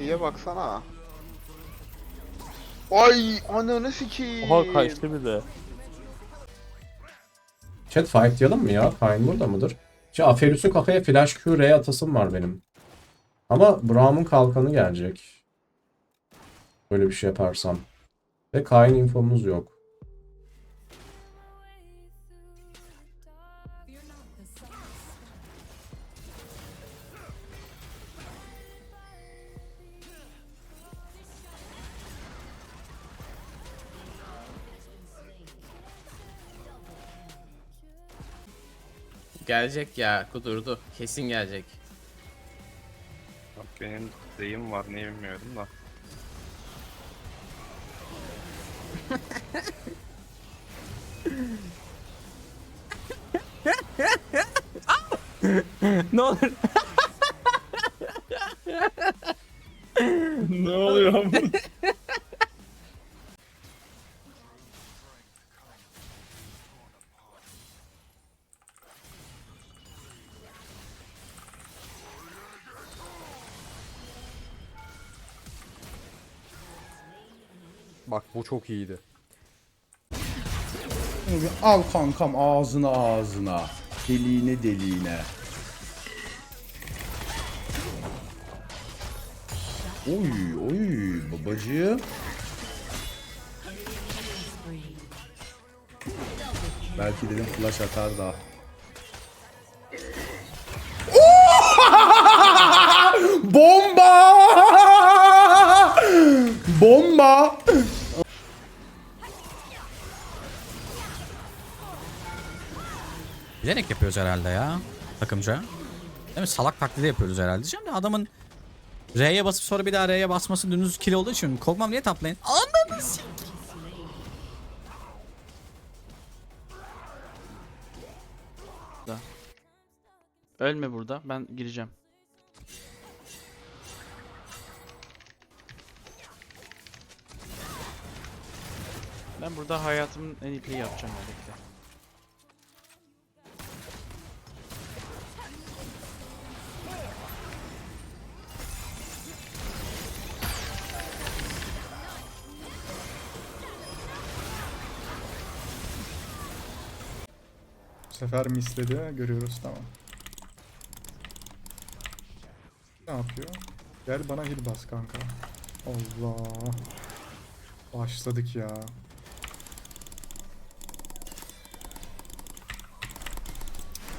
Sinsiye baksana. Ay ananı sikeyim. Oha kaçtı bir de. Chat fightlayalım mı ya? Kayn burada mıdır? Şu Aphelios'un kafaya flash Q R atasım var benim. Ama Braum'un kalkanı gelecek. Böyle bir şey yaparsam. Ve Kayn infomuz yok. Gelecek ya kudurdu. Kesin gelecek. Bak benim deyim var ne bilmiyorum da. ne olur. ne oluyor? Bak bu çok iyiydi. Al kankam ağzına ağzına. Deliğine deliğine. Oy oy babacığım. Belki dedim flash atar da. Bomba! Bomba! Bilerek yapıyoruz herhalde ya takımca. Değil mi? Salak taklidi yapıyoruz herhalde diyeceğim de adamın R'ye basıp sonra bir daha R'ye basması dümdüz kill olduğu için Kog'Maw niye taplayın? Anladın s- Ölme burada. Ben gireceğim. Ben burada hayatımın en iyiyi yapacağım birlikte. Sefer misledi. Görüyoruz tamam. Ne yapıyor? Gel bana heal bas kanka. Allah. Başladık ya.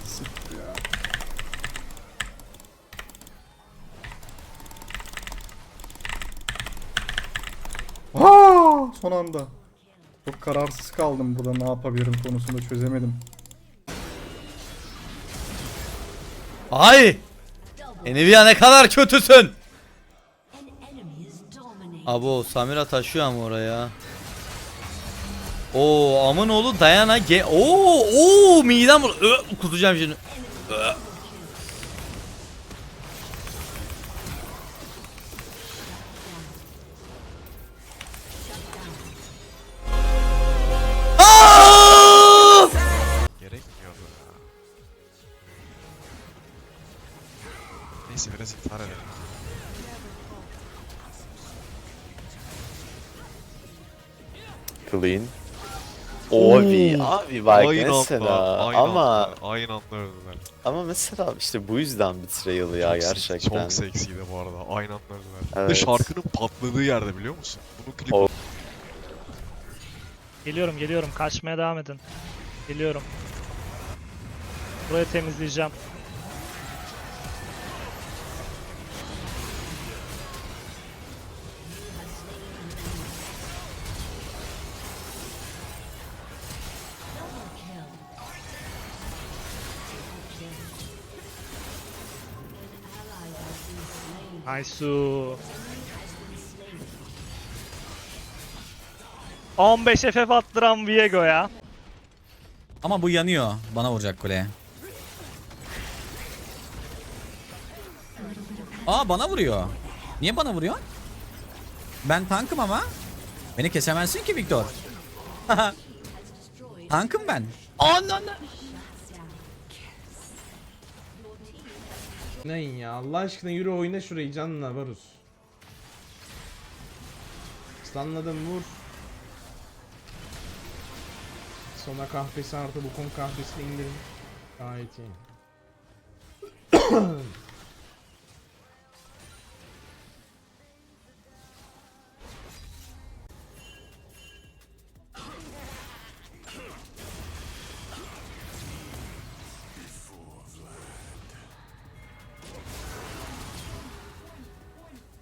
Siktir son anda. Çok kararsız kaldım burada ne yapabilirim konusunda çözemedim. Ay! Enivia ne kadar kötüsün. Abo Samira taşıyor ama oraya. Oo amın oğlu Dayana ge Oo oo midem Ö, kusacağım şimdi. Clean. Ovi abi bak mesela ama aynı anda öldüler. ama mesela işte bu yüzden Betrayal ya Çok gerçekten. Çok seksiydi bu arada. Aynı anda öldüler. Bir Evet. de şarkının patladığı yerde biliyor musun? Bunun klipi O- Geliyorum geliyorum kaçmaya devam edin. Geliyorum. Burayı temizleyeceğim. Nice. 15 FF attıran Viego ya. Ama bu yanıyor. Bana vuracak kuleye. Aa bana vuruyor. Niye bana vuruyor? Ben tankım ama. Beni kesemezsin ki Victor. tankım ben. Ananı. Neyin ya Allah aşkına yürü oyna şurayı canına Varus. Stunladım vur. Sona kahvesi artı bu kon kahvesini indirin. Gayet iyi.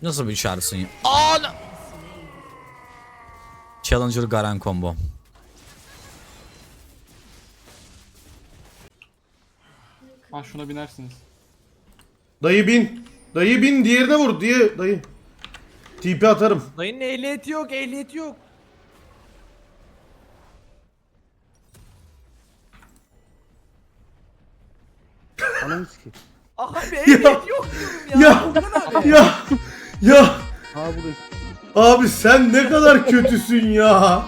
Nasıl bir çağrısın ya? Ana! Challenger Garen combo. Ha şuna binersiniz. Dayı bin. Dayı bin diğerine vur diye dayı. TP atarım. Dayının ehliyeti yok, ehliyeti yok. Ananı sikeyim. Abi ehliyet yok diyorum ya. Ya ya ya. Abi sen ne kadar kötüsün ya.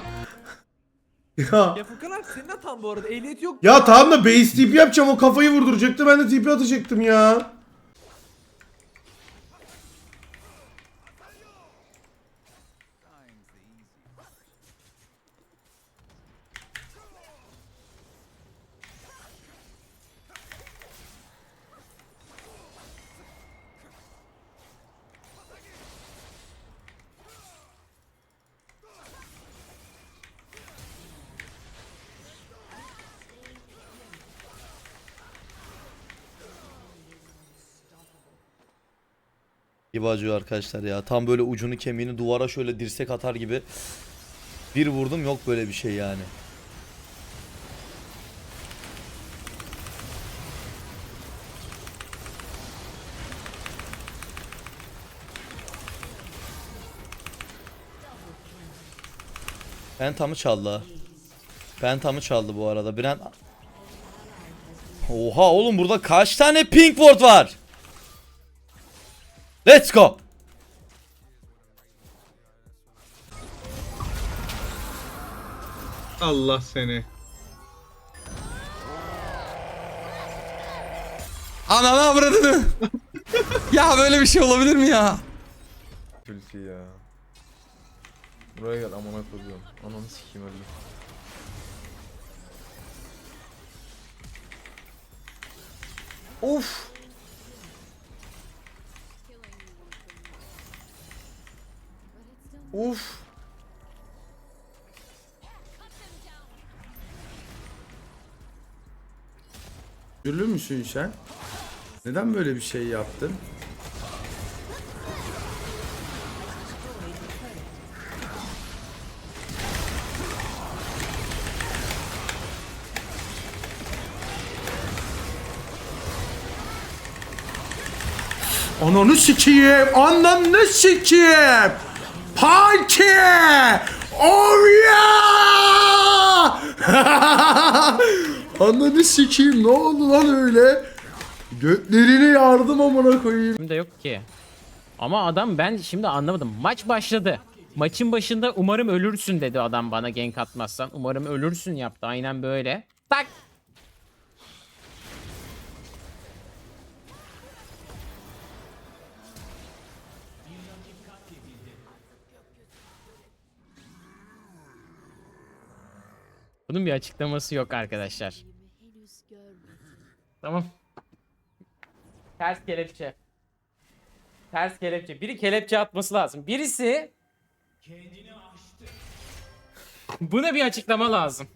Ya. Ya Furkan abi senin hatan bu arada. Ehliyet yok. Ya tamam da base TP yapacağım o kafayı vurduracaktı ben de TP atacaktım ya. Gibi acıyor arkadaşlar ya. Tam böyle ucunu kemiğini duvara şöyle dirsek atar gibi. Bir vurdum yok böyle bir şey yani. Pentamı çaldı. Pentamı çaldı bu arada. Brent... Oha oğlum burada kaç tane pink ward var? Let's go. Allah seni. Ananı avradını. ya böyle bir şey olabilir mi ya?Ülfi ya. Buraya gel amına koyuyorum. Ananı sikeyim öldüm. Of. Of. Üzülür müsün sen? Neden böyle bir şey yaptın? Ananı sikeyim! Ananı sikeyim! Parti! Oh yeah! Ananı sikeyim ne oldu lan öyle? Götlerini yardım amına koyayım. de yok ki. Ama adam ben şimdi anlamadım. Maç başladı. Maçın başında umarım ölürsün dedi adam bana gank atmazsan. Umarım ölürsün yaptı. Aynen böyle. Tak. Bunun bir açıklaması yok arkadaşlar. Tamam. Ters kelepçe. Ters kelepçe. Biri kelepçe atması lazım. Birisi Buna bir açıklama lazım.